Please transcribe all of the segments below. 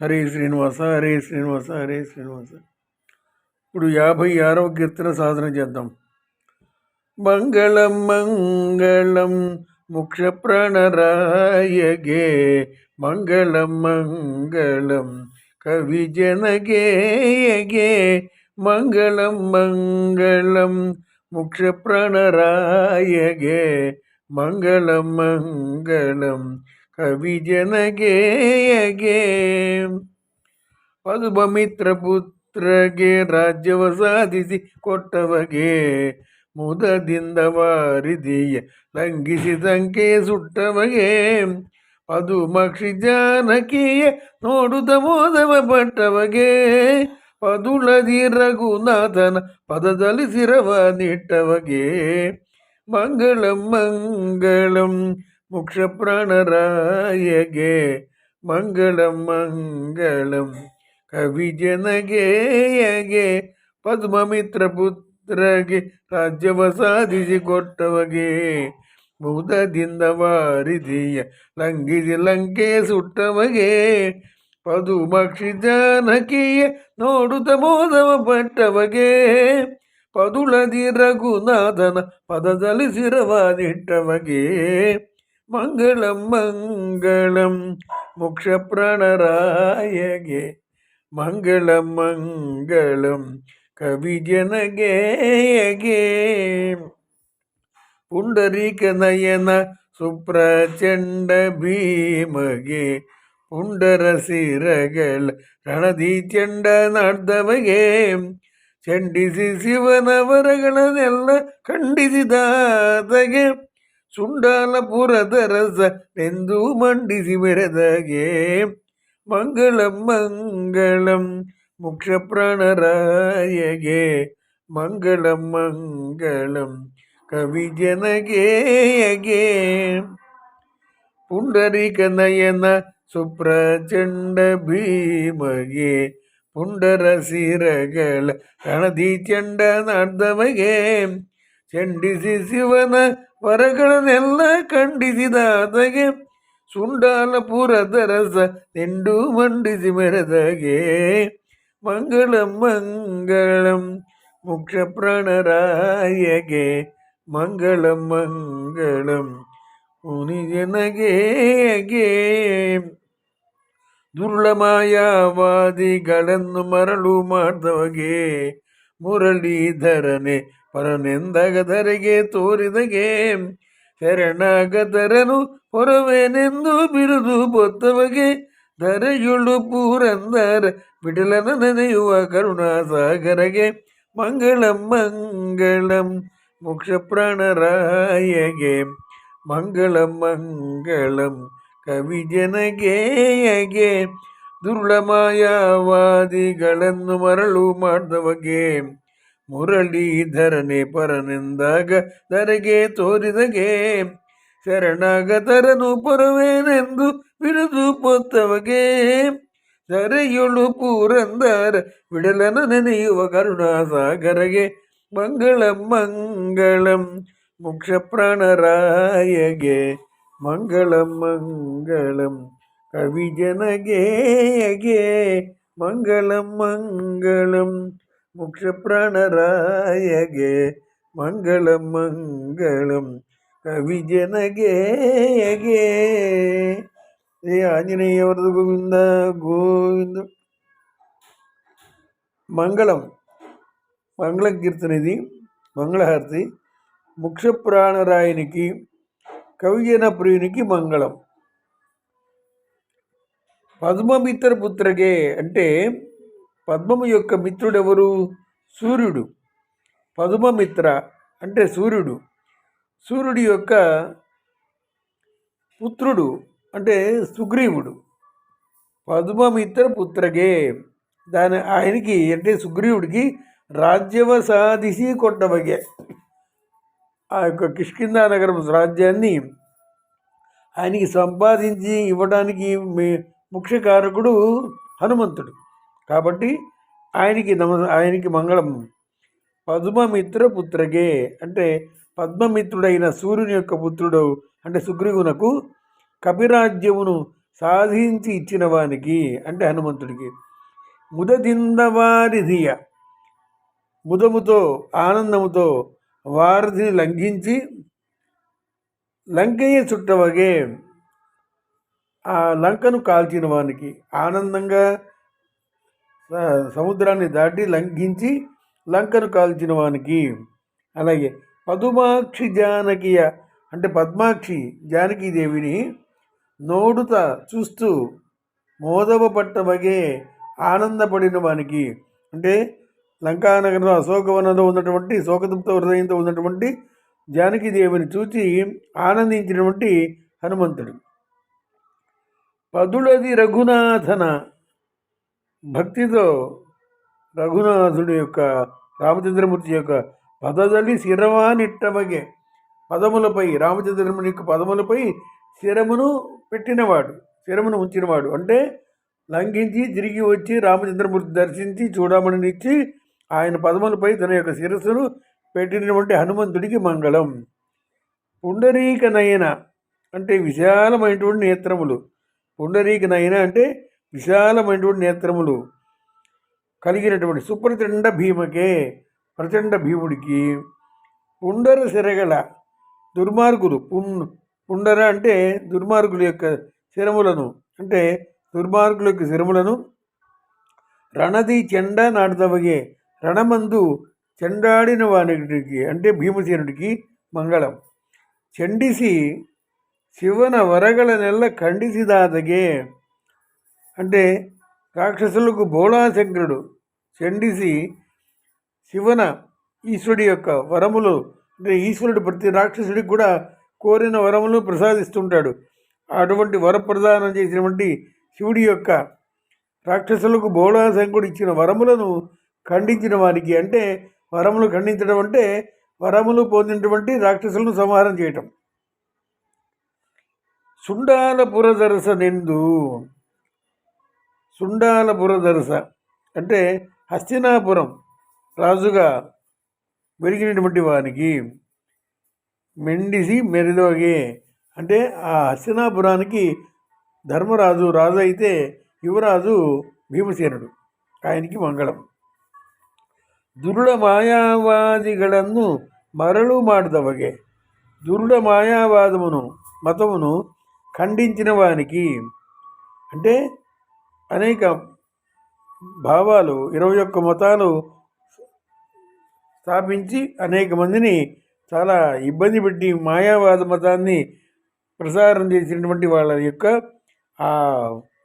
హరే శ్రీనివాస హరే శ్రీనివాస హరే శ్రీనివాస ఇప్పుడు యాభై ఆరవ కీర్తన సాధన చేద్దాం మంగళం మంగళం ముక్ష ప్రాణరాయగే మంగళం మంగళం కవి జనగేయగే మంగళం మంగళం ముక్ష ప్రాణరాయగే మంగళం మంగళం ಕವಿ ಪದುಬ ಮಿತ್ರ ಪುತ್ರಗೆ ರಾಜ್ಯವ ಸಾಧಿಸಿ ಕೊಟ್ಟವಗೆ, ಮುದದಿಂದ ವಾರಿದಿಯ ಸಂಖ್ಯೆ ಸುಟ್ಟವಗೆ. ಪದುಮಕ್ಷಿ ಜಾನಕಿಯ ನೋಡುತ್ತ ಮೋದವ ಪಟ್ಟವಗೆ ಪದುಳದಿ ರಘುನಾಥನ ಪದದಲ್ಲಿ ಸಿರವ ನಿಟ್ಟವಗೆ. ಮಂಗಳಂ ಮಂಗಳಂ ಮುಕ್ಷ ಪ್ರಾಣರಾಯಗೆ ಮಂಗಳಂ ಮಂಗಳಂ. ಪದ್ಮ ಮಿತ್ರ ಪದ್ಮಮಿತ್ರ ಪುತ್ರಗೆ, ರಾಜ್ಯವ ಸಾಧಿಸಿ ಕೊಟ್ಟವಗೆ. ಮುದದಿಂದ ವಾರಿದಿಯ ಲಂಘಿಸಿ ಲಂಕೆ ಸುಟ್ಟವಗೆ. ಪದುಮಕ್ಷಿ ಜಾನಕಿಯ ನೋಡುತ್ತ ಮೋದವ ಪಟ್ಟವಗೆ. ಪದುಳದಿ ರಘುನಾಥನ ಪದದಲ್ಲಿ ಸಿರವಾದಿಟ್ಟವಗೆ ಮಂಗಳಂ ಮಂಗಳಂ ಮುಕ್ಷ ಪ್ರಾಣರಾಯಗೆ ಮಂಗಳಂ ಮಂಗಳಂ ಕವಿ ಜನಗೆಯಗೆ ಪುಂಡರೀಕ ನಯನ ಸುಪ್ರಚಂಡ ಭೀಮಗೆ ಪುಂಡರ ಸಿರಗಳ ರಣದಿ ಚಂಡ ನಾಡ್ದವಗೆ ಚಂಡಿಸಿ ಶಿವನ ವರಗಳನ್ನೆಲ್ಲ ಖಂಡಿಸಿದಾತಗೆ ಸುಂಡಾಲಪುರದ ರಸನೆಂದು ಮಂಡಿಸಿ ಮೆರೆದಗೆ ಮಂಗಳಂ ಮಂಗಳಂ ಮುಕ್ಷ ಪ್ರಾಣರಾಯಗೆ ಮಂಗಳಂ ಮಂಗಳಂ ಕವಿ ಜನಗೆಯಗೆ ಪುಂಡರಿಕ ನಯನ ಸುಪ್ರಚಂಡ ಭೀಮಗೆ ಪುಂಡರ ಸಿರಗಳ ರಣದಿ ಚಂಡ ನಾಡ್ದವಗೆ ಚಂಡಿಸಿ ಶಿವನ ವರಗಳನ್ನೆಲ್ಲ ಖಂಡಿಸಿದಾದಗೆ ಸುಂಡಾಲಪುರದ ರಸ ನಿಂಡು ಮಂಡಿಸಿ ಮೆರೆದಗೆ ಮಂಗಳಂ ಮಂಗಳಂ ಮುಕ್ಷ ಪ್ರಾಣರಾಯಗೆ ಮಂಗಳಂ ಮಂಗಳಂ ಮುನಿ ಜನಗೆಯಗೆ ದುರ್ಲಮಾಯವಾದಿಗಳನ್ನು ಮರಳು ಮಾಡಿದವಗೆ ಮುರಳೀಧರನೆ ಪರನೆಂದಗದರೆಗೆ ತೋರಿದಗೆ ಶರಣಾಗತರನು ಹೊರವೇನೆಂದು ಬಿರುದು ಬೊತ್ತವಗೆ ಧರೆಯುಳು ಪೂರಂದರ ಬಿಡಲನ ನೆನೆಯುವ ಕರುಣಾಸಾಗರಗೆ ಮಂಗಳಂ ಮಂಗಳಂ ಮುಕ್ಷ ಪ್ರಾಣರಾಯಗೆ ಮಂಗಳಂ ಮಂಗಳಂ ಕವಿ ಜನಗೆಯಗೆ ದುರ್ಳಮಾಯವಾದಿಗಳನ್ನು ಮರಳು ಮಾಡಿದವಗೆ ಮುರಳೀಧರನೆ ಪರನೆಂದಾಗ ಧರೆಗೆ ತೋರಿದಗೆ ಶರಣಾಗತರನು ಪರವೇನೆಂದು ಬಿರುದು ಪೊತ್ತವಗೆ ಧರೆಯುಳು ಪೂರಂದರ ಬಿಡಲನ ನೆನೆಯುವ ಕರುಣಾಸಾಗರಗೆ ಮಂಗಳಂ ಮಂಗಳಂ ಮುಕ್ಷ ಪ್ರಾಣರಾಯಗೆ ಮಂಗಳಂ ಮಂಗಳಂ ಕವಿ ಜನಗೆಯಗೆ ಮಂಗಳಂ ಮಂಗಳಂ முக்ஷப்ராணராயகே మంగళం మంగళం కవిజనగే ఏ ఆంజనేయవరద గోవింద గోవింద. మంగళం మంగళ కీర్తన ఇది మంగళహారతి. ముక్షప్రాణరాయునికి కవిజన ప్రియునికి మంగళం. పద్మమిత్ర పుత్రకే అంటే పద్మము యొక్క మిత్రుడెవరు? సూర్యుడు. పద్మమిత్ర అంటే సూర్యుడు. సూర్యుడి యొక్క పుత్రుడు అంటే సుగ్రీవుడు. పద్మమిత్ర పుత్రగే దాని ఆయనకి అంటే సుగ్రీవుడికి రాజ్యవ సాధిసి కొట్టబగే ఆ యొక్క కిష్కిందా నగరం రాజ్యాన్ని ఆయనకి సంపాదించి ఇవ్వడానికి ముఖ్య కారకుడు హనుమంతుడు. కాబట్టి ఆయనకి నమ ఆయనకి మంగళం. పద్మమిత్ర పుత్రగే అంటే పద్మమిత్రుడైన సూర్యుని యొక్క పుత్రుడు అంటే సుగ్రీవునకు కపిరాజ్యమును సాధించి ఇచ్చిన వానికి అంటే హనుమంతుడికి. ముదదిందవారిధియ ముదముతో ఆనందముతో వారిధిని లంఘించి లంకయ్య చుట్టవగే ఆ లంకను కాల్చిన వానికి ఆనందంగా సముద్రాన్ని దాటి లంఘించి లంకను కాల్చిన వానికి. అలాగే పదుమాక్షి జానకియ అంటే పద్మాక్షి జానకీదేవిని నోడుత చూస్తూ మోదవ పట్టమగే ఆనందపడిన వానికి. అంటే లంకానగరంలో అశోకవనంలో ఉన్నటువంటి శోకదుప్త హృదయంతో ఉన్నటువంటి జానకీదేవిని చూచి ఆనందించినటువంటి హనుమంతుడు. పదులది రఘునాథన భక్తితో రఘునాథుడి యొక్క రామచంద్రమూర్తి యొక్క పదదలి శిరవానిట్టమగే పదములపై రామచంద్రముని యొక్క పదములపై శిరమును పెట్టినవాడు శిరమును ఉంచినవాడు. అంటే లంఘించి తిరిగి వచ్చి రామచంద్రమూర్తి దర్శించి చూడమనిచ్చి ఆయన పదములపై తన యొక్క శిరస్సును పెట్టినటువంటి హనుమంతుడికి మంగళం. పుండరీక నయన అంటే విశాలమైనటువంటి నేత్రములు. పుండరీక నయన అంటే విశాలమైనటువంటి నేత్రములు కలిగినటువంటి సుప్రచండ భీమకే ప్రచండ భీముడికి పుండర శిరగల దుర్మార్గులు. పుం పుండర అంటే దుర్మార్గుల యొక్క శిరములను అంటే దుర్మార్గుల యొక్క శిరములను రణది చెండ నాటుదవగే రణమందు చెండాడిన వానికి అంటే భీమసేనుడికి మంగళం. చెండిసి శివన వరగల నెల ఖండిసిదాదగే అంటే రాక్షసులకు బోళాశంకరుడు చండిసి శివన ఈశ్వరుడి యొక్క వరములు అంటే ఈశ్వరుడు ప్రతి రాక్షసుడికి కూడా కోరిన వరములు ప్రసాదిస్తుంటాడు. అటువంటి వరప్రదానం చేసినటువంటి శివుడి యొక్క రాక్షసులకు బోళాశంకుడు ఇచ్చిన వరములను ఖండించిన వారికి అంటే వరములు ఖండించడం అంటే వరములు పొందినటువంటి రాక్షసులను సంహారం చేయటం. సుండాల సుండాలపుర దరస. అంటే హస్తినాపురం రాజుగా వెలిగినటువంటి వానికి మెండిసి మెరిదోగే. అంటే ఆ హస్తినాపురానికి ధర్మరాజు రాజు అయితే యువరాజు భీమసేనుడు ఆయనకి మంగళం. దురుడ మాయావాదిగలను మరలు మాడదవగే దురుడ మాయావాదమును మతమును ఖండించిన వానికి అంటే అనేక భావాలు ఇరవై ఒక్క మతాలు స్థాపించి అనేక మందిని చాలా ఇబ్బంది పెట్టి మాయావాద మతాన్ని ప్రసారం చేసినటువంటి వాళ్ళ యొక్క ఆ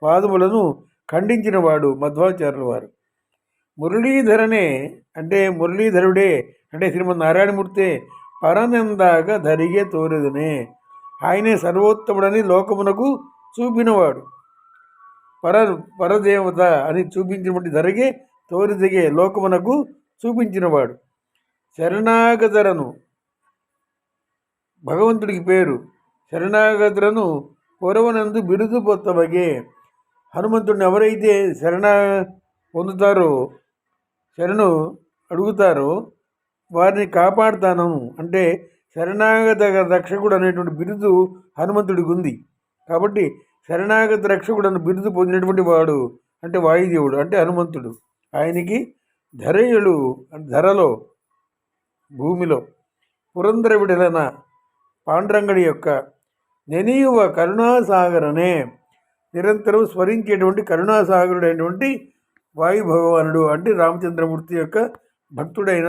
వాదములను ఖండించిన వాడు మధ్వాచార్యుల వారు. మురళీధరనే అంటే మురళీధరుడే అంటే శ్రీమద్ నారాయణమూర్తే పరనందాగా ధరిగే తోరెదనే. ఆయనే సర్వోత్తముడని లోకమునకు చూపినవాడు. పర పరదేవత అని చూపించినటువంటి ధరగే తోరిదిగే లోకమునకు చూపించినవాడు. శరణాగతరను భగవంతుడికి పేరు శరణాగతులను పొరవనందు బిరుదు పొత్తవగే హనుమంతుడిని ఎవరైతే శరణ పొందుతారో శరణు అడుగుతారో వారిని కాపాడుతాను అంటే శరణాగత రక్షకుడు అనేటువంటి బిరుదు హనుమంతుడికి ఉంది. కాబట్టి శరణాగత రక్షకుడను బిరుదు పొందినటువంటి వాడు అంటే వాయుదేవుడు అంటే హనుమంతుడు. ఆయనకి ధరయుడు ధరలో భూమిలో. పురంధర విడలన పాండ్రంగడి యొక్క నెనియువ కరుణాసాగరనే నిరంతరం స్మరించేటువంటి కరుణాసాగరుడైనటువంటి వాయు భగవానుడు అంటే రామచంద్రమూర్తి యొక్క భక్తుడైన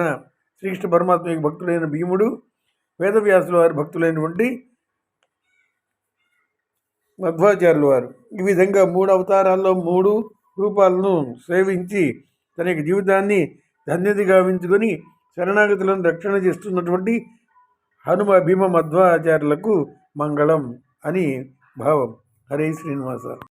శ్రీకృష్ణ పరమాత్మ యొక్క భక్తుడైన భీముడు వేదవ్యాసుల వారి భక్తులైనటువంటి మధ్వాచార్యుల వారు. ఈ విధంగా మూడు అవతారాల్లో మూడు రూపాలను సేవించి తన యొక్క జీవితాన్ని ధన్యత గావించుకొని శరణాగతులను రక్షణ చేస్తున్నటువంటి హనుమ భీమ మధ్వాచార్యులకు మంగళం అని భావం. హరే శ్రీనివాస.